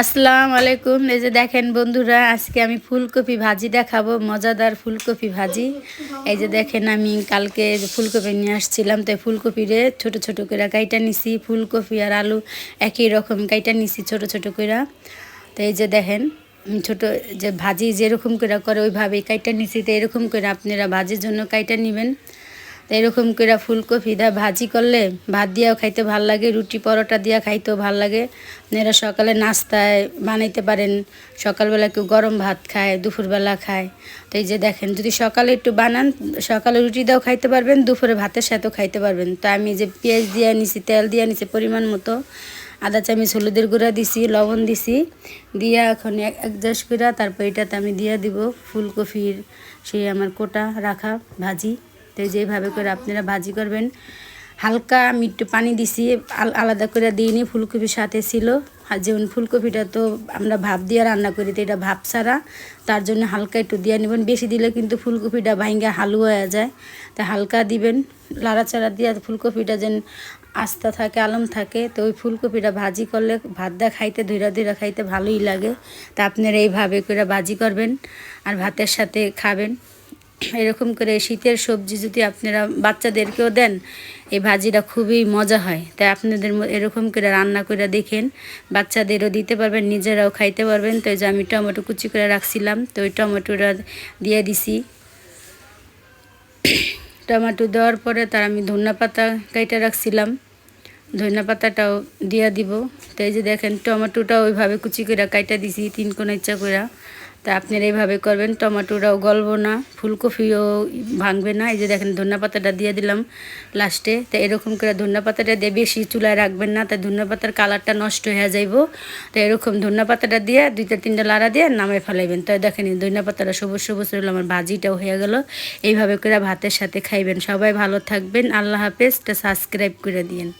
আসসালামু আলাইকুম। এই যে দেখেন বন্ধুরা, আজকে আমি ফুলকপি ভাজি দেখাবো, মজাদার ফুলকপি ভাজি। এই যে দেখেন, আমি কালকে ফুলকপি নিয়ে আসছিলাম, তো ফুলকপিরে ছোট ছোট করে কাইটা নিছি, ফুলকপি আর আলু একই রকম কাইটা নিছি ছোট ছোট করে। তো এই যে দেখেন, ছোট যে ভাজি যেরকম করে করে, ওইভাবেই কাইটা নিছি, তো এরকম করে আপনারা ভাজির জন্য কাইটা নেবেন। তো এরকম করে ফুলকপি দা ভাজি করলে ভাত দিয়েও খাইতে ভালো লাগে, রুটি পরোটা দিয়া খাইতেও ভালো লাগে। এরা সকালে নাস্তায় বানাইতে পারেন, সকালবেলা কেউ গরম ভাত খায়, দুপুরবেলা খায়। তো এই যে দেখেন, যদি সকালে একটু বানান, সকালে রুটি দাও খাইতে পারবেন, দুপুরে ভাতের সাথেও খাইতে পারবেন। তো আমি যে পেঁয়াজ দিয়ে নিছি, তেল দিয়ে নিছি পরিমাণ মতো, আদা, চামচ, হলুদের গুঁড়া দিছি, লবণ দিছি, দিয়া এখন এক একজাস করে তারপর এটাতে আমি দিয়ে দিব ফুলকপির সেই আমার কোটা রাখা ভাজি। তো যেভাবে করে আপনারা ভাজি করবেন, হালকা একটু পানি দিছি, আল- আলাদা করে দিইনি, ফুলকপির সাথে ছিল। আর যেমন ফুলকপিটা তো আমরা ভাপ দিয়ে রান্না করি, তো এটা ভাপ ছাড়া। তার জন্য হালকা একটু দিয়ে নেবেন। বেশি দিলে কিন্তু ফুলকপিটা ভাঙ্গা হালু হয়ে যায়। তা হালকা দিবেন। লাড়াচাড়া দিয়ে ফুলকপিটা যেন আস্তা থাকে, আলম থাকে, তো ওই ফুলকপিটা ভাজি করলে, ভাত দা খাইতে ধৈরা ধৈরা খাইতে ভালোই লাগে। তা আপনারা এইভাবে করে ভাজি করবেন আর ভাতের সাথে খাবেন। এরকম করে শীতের সবজি যদি আপনারা বাচ্চাদেরকেও দেন, এই ভাজিটা খুবই মজা হয়। তাই আপনাদের এরকম করে রান্না করে দেখেন। বাচ্চাদেরও দিতে পারবেন, নিজেরাও খাইতে পারবেন। তো যে আমি টমেটো কুচি করে রাখছিলাম, তো ওই টমেটোটা দিয়ে দিছি। টমেটো দেওয়ার পরে তার আমি ধনিয়া পাতা কাইটা রাখছিলাম। ধনিয়া পাতাটাও দিয়া দিব। তো এই যে দেখেন, টমেটোটাও ওইভাবে কুচি করে কাইটা দিছি, তিন কোন ইচ্ছা করে। তা আপনারা এইভাবে করবেন টমেটোটাও গলবো না, ফুলকপিও ভাঙবে না, এই যে দেখেন ধনিয়া পাতাটা দিয়ে দিলাম লাস্টে, তো এরকম করে ধনিয়া পাতাটা দিয়ে বেশি চুলায় রাখবেন না, তা ধনিয়া পাতার কালারটা নষ্ট হয়ে যাইব, তো এরকম ধনিয়া পাতাটা দিয়ে দুইটা তিনটা লাড়া দিয়ে নামে ফেলাইবেন। তো দেখেন ধনিয়া পাতাটা সবুজ সবুজ হলো, আমার ভাজিটাও হয়ে গেল, এইভাবে করে ভাতের সাথে খাইবেন। সবাই ভালো থাকবেন, আল্লাহ হাফেজ সাবস্ক্রাইব করে দিয়েন।